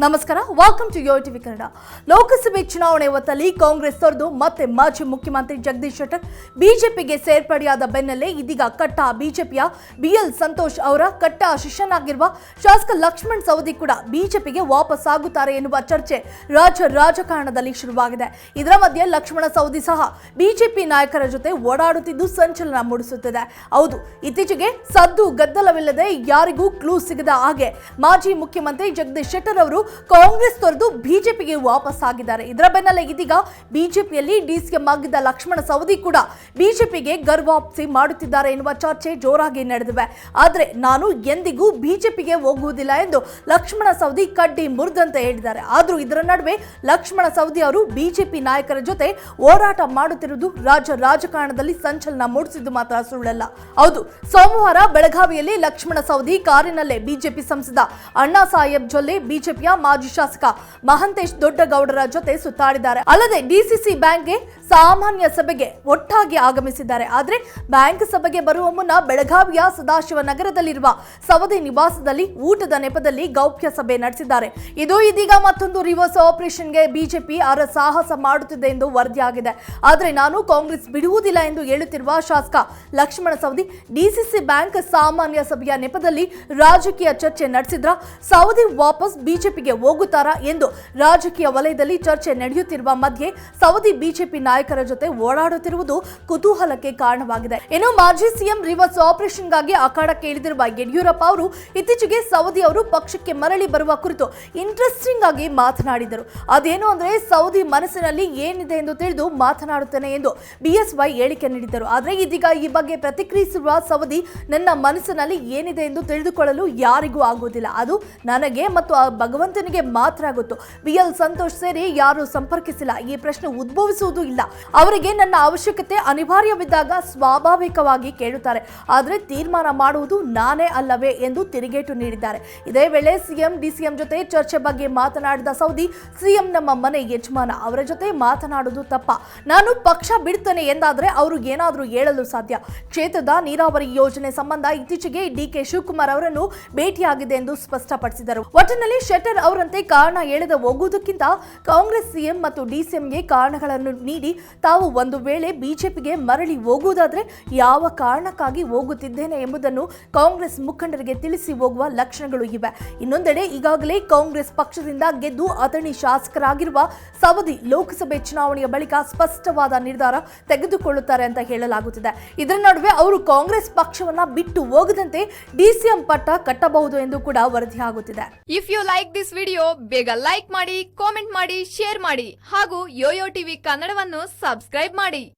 ನಮಸ್ಕಾರ welcome to Yo TV Kannada ಲೋಕಸಭೆ ಚುನಾವಣೆ ಹೊತ್ತಲ್ಲಿ ಕಾಂಗ್ರೆಸ್ ತೊರೆದು ಮತ್ತೆ ಮಾಜಿ ಮುಖ್ಯಮಂತ್ರಿ ಜಗದೀಶ್ ಶೆಟ್ಟರ್ ಬಿಜೆಪಿಗೆ ಸೇರ್ಪಡೆಯಾದ ಬೆನ್ನಲ್ಲೇ ಇದೀಗ ಕಟ್ಟ ಬಿಜೆಪಿಯ ಬಿಎಲ್ ಸಂತೋಷ್ ಅವರ ಕಟ್ಟ ಶಿಷ್ಯನಾಗಿರುವ ಶಾಸಕ ಲಕ್ಷ್ಮಣ್ ಸವದಿ ಕೂಡ ಬಿಜೆಪಿಗೆ ವಾಪಸ್ ಆಗುತ್ತಾರೆ ಎನ್ನುವ ಚರ್ಚೆ ರಾಜ್ಯ ರಾಜಕಾರಣದಲ್ಲಿ ಶುರುವಾಗಿದೆ. ಇದರ ಮಧ್ಯೆ ಲಕ್ಷ್ಮಣ ಸವದಿ ಸಹ ಬಿಜೆಪಿ ನಾಯಕರ ಜೊತೆ ಓಡಾಡುತ್ತಿದ್ದು ಸಂಚಲನ ಮೂಡಿಸುತ್ತಿದೆ. ಹೌದು, ಇತ್ತೀಚೆಗೆ ಸದ್ದು ಗದ್ದಲವಿಲ್ಲದೆ ಯಾರಿಗೂ ಕ್ಲೂ ಸಿಗದ ಹಾಗೆ ಮಾಜಿ ಮುಖ್ಯಮಂತ್ರಿ ಜಗದೀಶ್ ಶೆಟ್ಟರ್ ಅವರು ಕಾಂಗ್ರೆಸ್ ತೊರೆದು ಬಿಜೆಪಿಗೆ ವಾಪಸ್ ಆಗಿದ್ದಾರೆ ಇದರ ಬೆನ್ನಲ್ಲೇ ಇದೀಗ ಬಿಜೆಪಿಯಲ್ಲಿ ಡಿಸಿಎಂ ಆಗಿದ್ದ ಲಕ್ಷ್ಮಣ ಸವದಿ ಕೂಡ ಬಿಜೆಪಿಗೆ ಗರ್ವಾಪ್ಸಿ ಮಾಡುತ್ತಿದ್ದಾರೆ ಎನ್ನುವ ಚರ್ಚೆ ಜೋರಾಗಿ ನಡೆದಿವೆ. ಆದರೆ ನಾನು ಎಂದಿಗೂ ಬಿಜೆಪಿಗೆ ಹೋಗುವುದಿಲ್ಲ ಎಂದು ಲಕ್ಷ್ಮಣ ಸವದಿ ಕಡ್ಡಿ ಮುರಿದಂತೆ ಹೇಳಿದ್ದಾರೆ. ಆದರೂ ಇದರ ನಡುವೆ ಲಕ್ಷ್ಮಣ ಸವದಿ ಅವರು ಬಿಜೆಪಿ ನಾಯಕರ ಜೊತೆ ಹೋರಾಟ ಮಾಡುತ್ತಿರುವುದು ರಾಜ್ಯ ರಾಜಕಾರಣದಲ್ಲಿ ಸಂಚಲನ ಮೂಡಿಸಿದ್ದು ಮಾತ್ರ ಸುಳ್ಳಲ್ಲ. ಹೌದು, ಸೋಮವಾರ ಬೆಳಗಾವಿಯಲ್ಲಿ ಲಕ್ಷ್ಮಣ ಸವದಿ ಕಾರಿನಲ್ಲೇ ಬಿಜೆಪಿ ಸಂಸದ ಅಣ್ಣಾ ಸಾಹೇಬ್ ಜೊಲ್ಲೆ ಬಿಜೆಪಿಯ ಮಾಜಿ ಶಾಸಕ ಮಹಂತೇಶ್ ದೊಡ್ಡಗೌಡರ ಜೊತೆ ಸುತ್ತಾಡಿದ್ದಾರೆ. ಅಲ್ಲದೆ ಡಿಸಿಸಿ ಬ್ಯಾಂಕ್ಗೆ ಸಾಮಾನ್ಯ ಸಭೆಗೆ ಒಟ್ಟಾಗಿ ಆಗಮಿಸಿದ್ದಾರೆ. ಆದರೆ ಬ್ಯಾಂಕ್ ಸಭೆಗೆ ಬರುವ ಮುನ್ನ ಬೆಳಗಾವಿಯ ಸದಾಶಿವ ನಗರದಲ್ಲಿರುವ ಸವದಿ ನಿವಾಸದಲ್ಲಿ ಊಟದ ನೆಪದಲ್ಲಿ ಗೌಪ್ಯ ಸಭೆ ನಡೆಸಿದ್ದಾರೆ. ಇದು ಇದೀಗ ಮತ್ತೊಂದು ರಿವರ್ಸ್ ಆಪರೇಷನ್ಗೆ ಬಿಜೆಪಿ ಅರ ಸಾಹಸ ಮಾಡುತ್ತಿದೆ ಎಂದು ವರದಿಯಾಗಿದೆ ಆದರೆ ನಾನು ಕಾಂಗ್ರೆಸ್ ಬಿಡುವುದಿಲ್ಲ ಎಂದು ಹೇಳುತ್ತಿರುವ ಶಾಸಕ ಲಕ್ಷ್ಮಣ ಸವದಿ ಡಿಸಿಸಿ ಬ್ಯಾಂಕ್ ಸಾಮಾನ್ಯ ಸಭೆಯ ನೆಪದಲ್ಲಿ ರಾಜಕೀಯ ಚರ್ಚೆ ನಡೆಸಿದ್ರ ಸವದಿ ವಾಪಸ್ ಬಿಜೆಪಿಗೆ ಹೋಗುತ್ತಾರಾ ಎಂದು ರಾಜಕೀಯ ವಲಯದಲ್ಲಿ ಚರ್ಚೆ ನಡೆಯುತ್ತಿರುವ ಮಧ್ಯೆ ಸವದಿ ಬಿಜೆಪಿ ನಾಯಕರ ಜೊತೆ ಓಡಾಡುತ್ತಿರುವುದು ಕುತೂಹಲಕ್ಕೆ ಕಾರಣವಾಗಿದೆ. ಇನ್ನು ಮಾಜಿ ಸಿಎಂ ರಿವರ್ಸ್ ಆಪರೇಷನ್ಗಾಗಿ ಅಖಾಡಕ್ಕೆ ಇಳಿದಿರುವ ಯಡಿಯೂರಪ್ಪ ಅವರು ಇತ್ತೀಚೆಗೆ ಸೌದಿ ಅವರು ಪಕ್ಷಕ್ಕೆ ಮರಳಿ ಬರುವ ಕುರಿತು ಇಂಟ್ರೆಸ್ಟಿಂಗ್ ಆಗಿ ಮಾತನಾಡಿದರು. ಅದೇನು ಅಂದ್ರೆ ಸೌದಿ ಮನಸ್ಸಿನಲ್ಲಿ ಏನಿದೆ ಎಂದು ತಿಳಿದು ಮಾತನಾಡುತ್ತೇನೆ ಎಂದು ಬಿಎಸ್ವೈ ಹೇಳಿಕೆ ನೀಡಿದ್ದರು. ಆದರೆ ಇದೀಗ ಈ ಬಗ್ಗೆ ಪ್ರತಿಕ್ರಿಯಿಸಿರುವ ಸೌದಿ ನನ್ನ ಮನಸ್ಸಿನಲ್ಲಿ ಏನಿದೆ ಎಂದು ತಿಳಿದುಕೊಳ್ಳಲು ಯಾರಿಗೂ ಆಗುವುದಿಲ್ಲ. ಅದು ನನಗೆ ಮತ್ತು ಆ ಭಗವಂತನಿಗೆ ಮಾತ್ರ ಗೊತ್ತು ಬಿಎಲ್ ಸಂತೋಷ್ ಸೇರಿ ಯಾರು ಸಂಪರ್ಕಿಸಿಲ್ಲ. ಈ ಪ್ರಶ್ನೆ ಉದ್ಭವಿಸುವುದು ಇಲ್ಲ. ಅವರಿಗೆ ನನ್ನ ಅವಶ್ಯಕತೆ ಅನಿವಾರ್ಯವಿದ್ದಾಗ ಸ್ವಾಭಾವಿಕವಾಗಿ ಕೇಳುತ್ತಾರೆ. ಆದರೆ ತೀರ್ಮಾನ ಮಾಡುವುದು ನಾನೇ ಅಲ್ಲವೇ ಎಂದು ತಿರುಗೇಟು ನೀಡಿದ್ದಾರೆ. ಇದೇ ವೇಳೆ ಸಿಎಂ, ಡಿಸಿಎಂ ಜೊತೆ ಚರ್ಚೆ ಬಗ್ಗೆ ಮಾತನಾಡಿದ ಸೌದಿ, ಸಿಎಂ ನಮ್ಮ ಮನೆ ಯಜಮಾನ, ಅವರ ಜೊತೆ ಮಾತನಾಡುವುದು ತಪ್ಪ. ನಾನು ಪಕ್ಷ ಬಿಡ್ತೇನೆ ಎಂದಾದರೆ ಅವರು ಏನಾದರೂ ಹೇಳಲು ಸಾಧ್ಯ. ಕ್ಷೇತ್ರದ ನೀರಾವರಿ ಯೋಜನೆ ಸಂಬಂಧ ಇತ್ತೀಚೆಗೆ ಡಿಕೆ ಶಿವಕುಮಾರ್ ಅವರನ್ನು ಭೇಟಿಯಾಗಿದೆ ಎಂದು ಸ್ಪಷ್ಟಪಡಿಸಿದರು. ಒಟ್ಟಿನಲ್ಲಿ ಶೆಟ್ಟರ್ ಅವರಂತೆ ಕಾರಣ ಹೇಳದ ಹೋಗುವುದಕ್ಕಿಂತ ಕಾಂಗ್ರೆಸ್ ಸಿಎಂ ಮತ್ತು ಡಿಸಿಎಂಗೆ ಕಾರಣಗಳನ್ನು ನೀಡಿ ತಾವು ಒಂದು ವೇಳೆ ಬಿಜೆಪಿಗೆ ಮರಳಿ ಹೋಗುವುದಾದರೆ ಯಾವ ಕಾರಣಕ್ಕಾಗಿ ಹೋಗುತ್ತಿದ್ದೇನೆ ಎಂಬುದನ್ನು ಕಾಂಗ್ರೆಸ್ ಮುಖಂಡರಿಗೆ ತಿಳಿಸಿ ಹೋಗುವ ಲಕ್ಷಣಗಳು ಇವೆ. ಇನ್ನೊಂದೆಡೆ ಈಗಾಗಲೇ ಕಾಂಗ್ರೆಸ್ ಪಕ್ಷದಿಂದ ಗೆದ್ದು ಅಥಣಿ ಶಾಸಕರಾಗಿರುವ ಸವದಿ ಲೋಕಸಭೆ ಚುನಾವಣೆಯ ಬಳಿಕ ಸ್ಪಷ್ಟವಾದ ನಿರ್ಧಾರ ತೆಗೆದುಕೊಳ್ಳುತ್ತಾರೆ ಅಂತ ಹೇಳಲಾಗುತ್ತಿದೆ. ಇದರ ನಡುವೆ ಅವರು ಕಾಂಗ್ರೆಸ್ ಪಕ್ಷವನ್ನ ಬಿಟ್ಟು ಹೋಗದಂತೆ ಡಿಸಿಎಂ ಪಟ್ಟ ಕಟ್ಟಬಹುದು ಎಂದು ಕೂಡ ವರದಿಯಾಗುತ್ತಿದೆ if you like this video ಬೇಗ ಲೈಕ್ ಮಾಡಿ ಕಾಮೆಂಟ್ ಮಾಡಿ ಶೇರ್ ಮಾಡಿ ಹಾಗೂ ಯೋಯೋ ಟಿವಿ ಕನ್ನಡವನ್ನು ಸಬ್ಸ್ಕ್ರೈಬ್ ಮಾಡಿ.